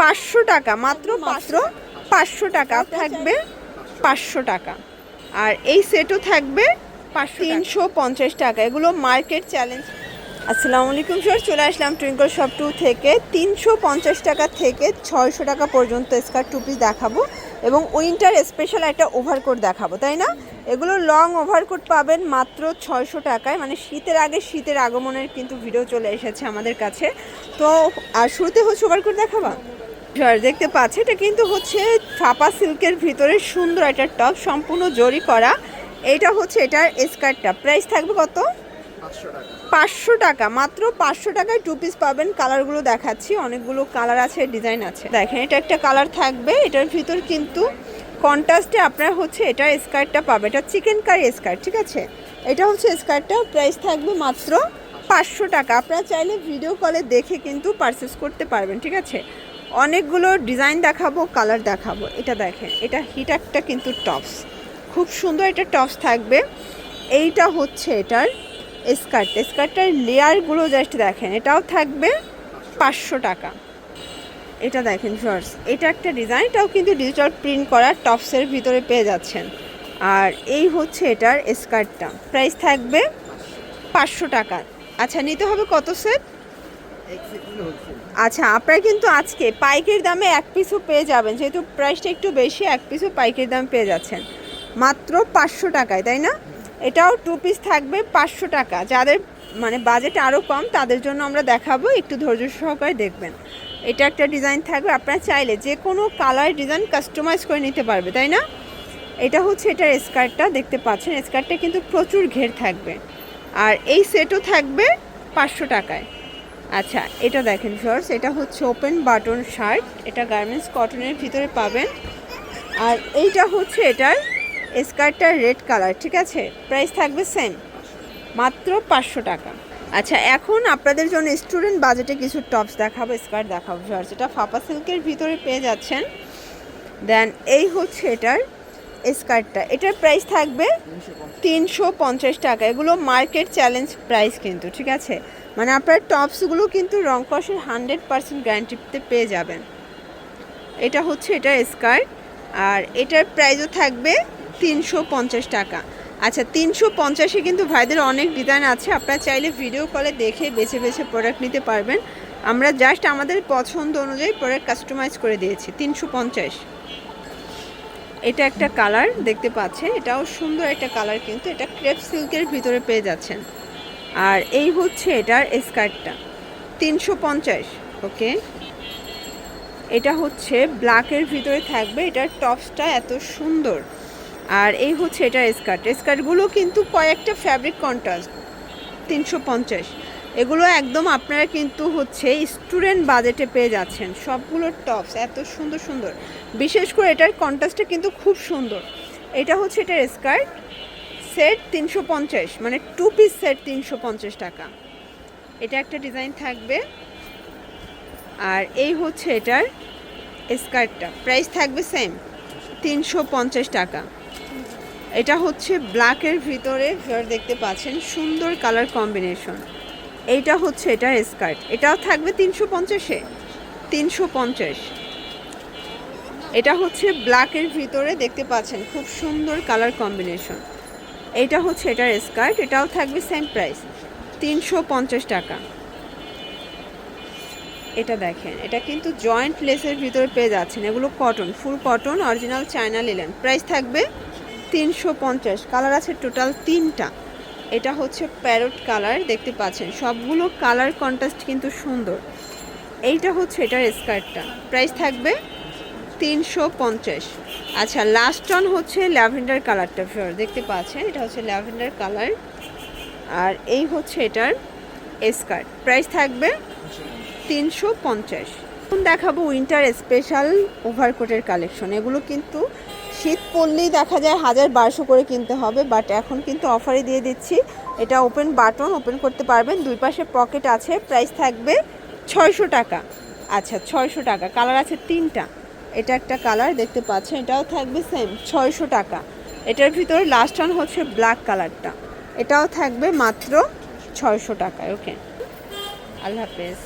পাঁচশো টাকা। মাত্র মাত্র পাঁচশো টাকা। থাকবে পাঁচশো টাকা। আর এই সেটও থাকবে পাঁচশো তিনশো পঞ্চাশ টাকা। এগুলো মার্কেট চ্যালেঞ্জ আসসালামু আলাইকুম স্যার চলে আসলাম টুইঙ্কল শপ টু থেকে। তিনশো পঞ্চাশ টাকা থেকে ছয়শো টাকা পর্যন্ত স্কার্ট টু পিস দেখাবো এবং উইন্টার স্পেশাল একটা ওভারকোট দেখাবো, তাই না? এগুলো লং ওভারকোট পাবেন মাত্র ছয়শো টাকায়। মানে শীতের আগে শীতের আগমনের কিন্তু ভিডিও চলে এসেছে আমাদের কাছে। তো, আর শুরুতে হচ্ছে ওভারকোট দেখাবা? দেখতে পাচ্ছে, এটা কিন্তু হচ্ছে ফাপা সিল্কের ভিতরে সুন্দর একটা টপ সম্পূর্ণ জরি করা। এটা হচ্ছে এটার স্কার্টটা। প্রাইস থাকবে কত? পাঁচশো টাকা। মাত্র পাঁচশো টাকায় টু পিস পাবেন। কালারগুলো দেখাচ্ছি, অনেকগুলো কালার আছে ডিজাইন আছে। দেখেন, এটা একটা কালার থাকবে, এটার ভিতর কিন্তু কন্ট্রাস্টে আপনার হচ্ছে এটা স্কার্টটা পাবে। এটা চিকেন কারি স্কার্ট ঠিক আছে? এটা হচ্ছে স্কার্টটা প্রাইস থাকবে মাত্র পাঁচশো টাকা। আপনারা চাইলে ভিডিও কলে দেখে কিন্তু পারচেস করতে পারবেন, ঠিক আছে? অনেকগুলো ডিজাইন দেখাবো কালার দেখাবো। এটা দেখেন, এটা হিট একটা কিন্তু টপস খুব সুন্দর এটা টপস থাকবে। এইটা হচ্ছে এটার স্কার্ট স্কার্টটার লেয়ারগুলো জাস্ট দেখেন, এটাও থাকবে পাঁচশো টাকা। এটা দেখেন শর্টস এটা একটা ডিজাইন এটাও কিন্তু ডিজিটাল প্রিন্ট করা টপসের ভিতরে পেয়ে যাচ্ছেন। আর এই হচ্ছে এটার স্কার্টটা প্রাইস থাকবে পাঁচশো টাকা। আচ্ছা নিতে হবে কত সেট আচ্ছা আপনারা কিন্তু আজকে পাইকের দামে এক পিসও পেয়ে যাবেন, যেহেতু প্রাইসটা একটু বেশি, এক পিসও পাইকের দাম পেয়ে যাচ্ছেন। মাত্র পাঁচশো টাকায়, তাই না? এটাও টু পিস থাকবে পাঁচশো টাকা। যাদের মানে বাজেট আরও কম, তাদের জন্য আমরা দেখাবো, একটু ধৈর্য সহকারে দেখবেন। এটা একটা ডিজাইন থাকবে, আপনারা চাইলে যে কোনো কালার ডিজাইন কাস্টমাইজ করে নিতে পারবে, তাই না? এটা হচ্ছে এটার স্কার্টটা, দেখতে পাচ্ছেন, স্কার্টটা কিন্তু প্রচুর ঘের থাকবে। আর এই সেটও থাকবে পাঁচশো টাকায়। আচ্ছা এটা দেখেন শর্টস এটা হচ্ছে ওপেন বাটন শার্ট এটা গার্মেন্টস কটনের ভিতরে পাবেন। আর এইটা হচ্ছে এটার স্কার্টটার রেড কালার, ঠিক আছে? প্রাইস থাকবে সেম মাত্র পাঁচশো টাকা। আচ্ছা এখন আপনাদের জন্য স্টুডেন্ট বাজেটে কিছু টপস দেখাবো স্কার্ট দেখাবো শর্টস এটা ফাপা সিল্কের ভিতরে পেয়ে যাচ্ছেন। দেন এই হচ্ছে এটার স্কার্টটা এটার প্রাইস থাকবে তিনশো পঞ্চাশ টাকা। এগুলো মার্কেট চ্যালেঞ্জ প্রাইস কিন্তু, ঠিক আছে? মানে আপনার টপসগুলো কিন্তু রং কষের হান্ড্রেড পার্সেন্ট গ্যারান্টিতে পেয়ে যাবেন। এটা হচ্ছে এটা স্কার্ট আর এটার প্রাইসও থাকবে তিনশো পঞ্চাশ টাকা। আচ্ছা তিনশো পঞ্চাশে কিন্তু ভাইদের অনেক ডিজাইন আছে। আপনারা চাইলে ভিডিও কলে দেখে বেছে বেছে প্রোডাক্ট নিতে পারবেন। আমরা জাস্ট আমাদের পছন্দ অনুযায়ী প্রোডাক্ট কাস্টমাইজ করে দিয়েছি, তিনশো পঞ্চাশ। এটা একটা কালার দেখতে পাচ্ছেন। এটাও সুন্দর একটা কালার কিন্তু। এটা ক্রেপ সিল্কের ভিতরে পেয়ে যাচ্ছেন। আর এই হচ্ছে এটার স্কার্টটা তিনশো পঞ্চাশ। ওকে এটা হচ্ছে ব্ল্যাকের ভিতরে থাকবে। এটার টপসটা এত সুন্দর। আর এই হচ্ছে এটার স্কার্ট স্কার্টগুলো কিন্তু কয়েকটা ফ্যাব্রিক কন্ট্রাস্ট তিনশো পঞ্চাশ। এগুলো একদম আপনারা কিন্তু হচ্ছে স্টুডেন্ট বাজেটে পেয়ে যাচ্ছেন। সবগুলো টপস এত সুন্দর সুন্দর। বিশেষ করে এটার কন্ট্রাস্টটা কিন্তু খুব সুন্দর। এটা হচ্ছে এটার স্কার্ট সেট তিনশো পঞ্চাশ মানে টু পিস সেট তিনশো পঞ্চাশ টাকা। এটা একটা ডিজাইন থাকবে। আর এই হচ্ছে এটার স্কার্টটা প্রাইস থাকবে সেম তিনশো পঞ্চাশ টাকা। এটা হচ্ছে ব্ল্যাকের ভিতরে ফিওর দেখতে পাচ্ছেন, সুন্দর কালার কম্বিনেশন এইটা হচ্ছে এটা স্কার্ট এটাও থাকবে তিনশো পঞ্চাশে। তিনশো পঞ্চাশ। এটা হচ্ছে ব্ল্যাকের ভিতরে দেখতে পাচ্ছেন, খুব সুন্দর কালার কম্বিনেশন এইটা হচ্ছে এটার স্কার্ট এটাও থাকবে সেম প্রাইস তিনশো পঞ্চাশ টাকা। এটা দেখেন, এটা কিন্তু জয়েন্ট লেসের ভিতরে পেয়ে যাচ্ছেন। এগুলো cotton full cotton original China linen price থাকবে তিনশো পঞ্চাশ কালার আছে টোটাল তিনটা। এটা হচ্ছে প্যারট কালার দেখতে পাচ্ছেন। সবগুলো কালার কন্ট্রাস্ট কিন্তু সুন্দর। এইটা হচ্ছে এটার স্কার্টটা প্রাইস থাকবে তিনশো পঞ্চাশ। আচ্ছা লাস্ট অন হচ্ছে ল্যাভেন্ডার কালারটা ফিওর দেখতে পাচ্ছেন? এটা হচ্ছে ল্যাভেন্ডার কালার আর এই হচ্ছে এটার স্কার্ট প্রাইস থাকবে তিনশো পঞ্চাশ। দেখাবো উইন্টার স্পেশাল ওভারকোটের কালেকশন এগুলো কিন্তু শীত পড়লেই দেখা যায় হাজার বারোশো করে কিনতে হবে বাট এখন কিন্তু অফারে দিয়ে দিচ্ছি। এটা ওপেন বাটন ওপেন করতে পারবেন। দুই পাশে পকেট আছে প্রাইস থাকবে ছয়শো টাকা। আচ্ছা ছয়শো টাকা। কালার আছে তিনটা। এটা একটা কালার দেখতে পাচ্ছেন, এটাও থাকবে সেম ছয়শো টাকা। এটার ভিতরে লাস্ট অন হচ্ছে ব্ল্যাক কালারটা এটাও থাকবে মাত্র ছয়শো টাকায় ওকে আল্লাহ হাফেজ।